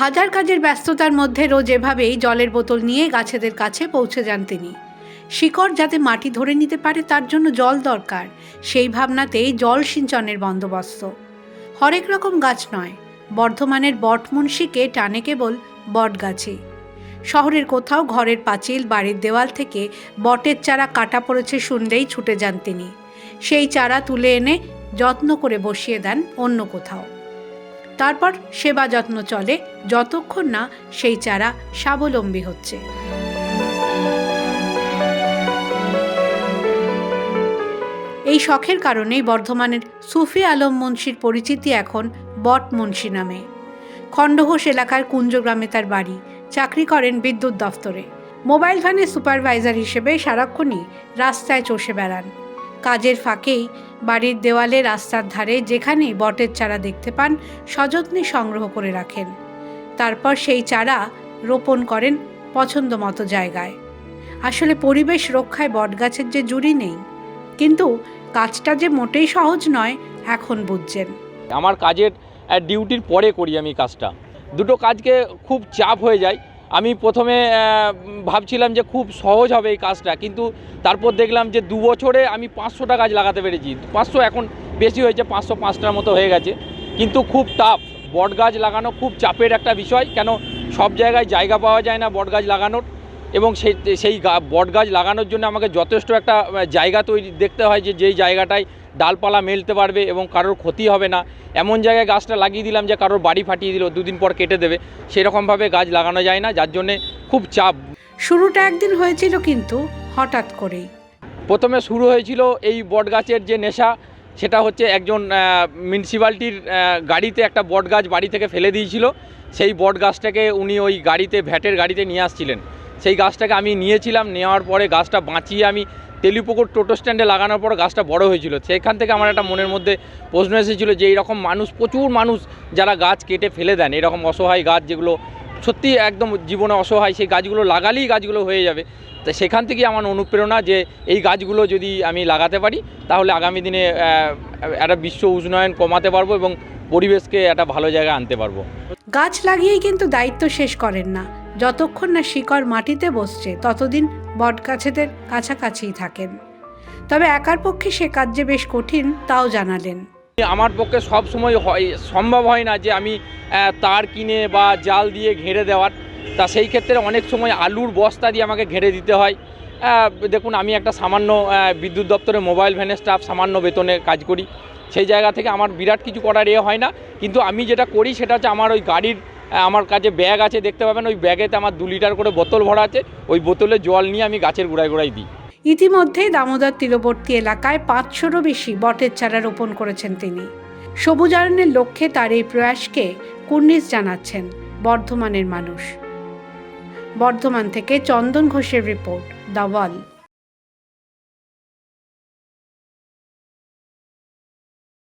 হাজার কাজের ব্যস্ততার মধ্যে রোজ এভাবেই জলের বোতল নিয়ে গাছেদের কাছে পৌঁছে যান তিনি। শিকড় যাতে মাটি ধরে নিতে পারে তার জন্য জল দরকার, সেই ভাবনাতেই জল সিঞ্চনের বন্দোবস্ত। হরেক রকম গাছ নয়, বর্ধমানের বটমুন্সিকে টানে কেবল বট গাছে। শহরের কোথাও ঘরের পাঁচিল, বাড়ির দেওয়াল থেকে বটের চারা কাটা পড়েছে শুনলেই ছুটে যান তিনি। সেই চারা তুলে এনে যত্ন করে বসিয়ে দেন অন্য কোথাও। তারপর সেবা যত্ন চলে, যতক্ষণ না সেই চারা স্বাবলম্বী হচ্ছে। এই শখের কারণেই বর্ধমানের সুফি আলম মুন্সির পরিচিতি এখন বট মুন্সি নামে। খণ্ডঘোষ এলাকার কুঞ্জগ্রামে তার বাড়ি। চাকরি করেন বিদ্যুৎ দফতরে। মোবাইল ভ্যানের সুপারভাইজার হিসেবে সারাক্ষণই রাস্তায় চষে বেড়ান। কাজের ফাঁকেই বাড়ির দেওয়ালে রাস্তার ধারে যেখানেই বটের চারা দেখতে পান, সযত্নে সংগ্রহ করে রাখেন। তারপর সেই চারা রোপণ করেন পছন্দ মতো জায়গায়। আসলে পরিবেশ রক্ষায় বটগাছের যে জুড়ি নেই, কিন্তু কাজটা যে মোটেই সহজ নয়, এখন বুঝছেন। আমার কাজের ডিউটির পরে করি আমি কাজটা। দুটো কাজকে খুব চাপ হয়ে যায় আমি প্রথমে ভাবছিলাম যে খুব সহজ হবে এই কাজটা, কিন্তু তারপর দেখলাম যে দু বছরে আমি পাঁচশোটা গাছ লাগাতে পেরেছি। পাঁচশো এখন বেশি হয়েছে, পাঁচশো পাঁচটার মতো হয়ে গেছে। কিন্তু খুব টাফ বট গাছ লাগানো খুব চাপের একটা বিষয়, কেন সব জায়গায় জায়গা পাওয়া যায় না বট গাছ লাগানোর। এবং সেই সেই বট গাছ লাগানোর জন্য আমাকে যথেষ্ট একটা জায়গা তৈরি দেখতে হয় যে যেই জায়গাটায় ডালপালা মেলতে পারবে এবং কারোর ক্ষতি হবে না। এমন জায়গায় গাছটা লাগিয়ে দিলাম যে কারোর বাড়ি ফাটিয়ে দিল দুদিন পর কেটে দেবে। সেরকমভাবে গাছ লাগানো যায় না যার জন্যে খুব চাপ। শুরুটা একদিন হয়েছিল কিন্তু হঠাৎ করেই। প্রথমে শুরু হয়েছিল এই বট গাছের যে নেশা সেটা হচ্ছে একজন মিউনিসিপ্যালিটির গাড়িতে একটা বট গাছ বাড়ি থেকে ফেলে দিয়েছিল। সেই বট গাছটাকে উনি ওই গাড়িতে ভ্যাটের গাড়িতে নিয়ে আসছিলেন। সেই গাছটাকে আমি নিয়েছিলাম, নেওয়ার পরে গাছটা বাঁচিয়ে আমি তেলিপুকুর টোটো স্ট্যান্ডে লাগানোর পর গাছটা বড় হয়েছিল। সেখান থেকে আমার একটা মনের মধ্যে প্রশ্ন এসেছিল যে এইরকম মানুষ, প্রচুর মানুষ যারা গাছ কেটে ফেলে দেন, এরকম অসহায় গাছ যেগুলো সত্যি একদম জীবনে অসহায়, সেই গাছগুলো লাগালেই গাছগুলো হয়ে যাবে। তো সেখান থেকেই আমার অনুপ্রেরণা যে এই গাছগুলো যদি আমি লাগাতে পারি, তাহলে আগামী দিনে একটা বিশ্ব উষ্ণায়ন কমাতে পারব এবং পরিবেশকে একটা ভালো জায়গায় আনতে পারব। গাছ লাগিয়েই কিন্তু দায়িত্ব শেষ করেন না। যতক্ষণ না শিকড় মাটিতে বসছে, ততদিন বটগাছেদের কাছাকাছিই থাকেন। তবে একার পক্ষে সে কাজ যে বেশ কঠিন, তাও জানালেন। আমার পক্ষে সব সময় হয়, সম্ভব হয় না যে আমি তার কিনে বা জাল দিয়ে ঘেরে দেওয়ার। তা সেই ক্ষেত্রে অনেক সময় আলুর বস্তা দিয়ে আমাকে ঘেরে দিতে হয়। দেখুন, আমি একটা সামান্য বিদ্যুৎ দপ্তরে মোবাইল ভ্যানের স্টাফ, সামান্য বেতনে কাজ করি। সেই জায়গা থেকে আমার বিরাট কিছু করার এ হয় না। কিন্তু আমি যেটা করি, সেটা হচ্ছে আমার ওই গাড়ির আমার কাছে ব্যাগ আছে, দেখতে পাবেন, ওই ব্যাগেতে আমার দু লিটার করে বোতল ভরা আছে, ওই বোতলে জল নিয়ে আমি গাছের গোড়ায় গোড়ায় দিই। ইতিমধ্যেই দামোদর তীরবর্তী এলাকায় পাঁচশোরও বেশি বটের চারা রোপণ করেছেন তিনি। সবুজায়নের লক্ষ্যে তার এই প্রয়াসকে কুর্নিশ জানাচ্ছেন বর্ধমানের মানুষ। বর্ধমান থেকে চন্দন ঘোষের রিপোর্ট, দ্য ওয়াল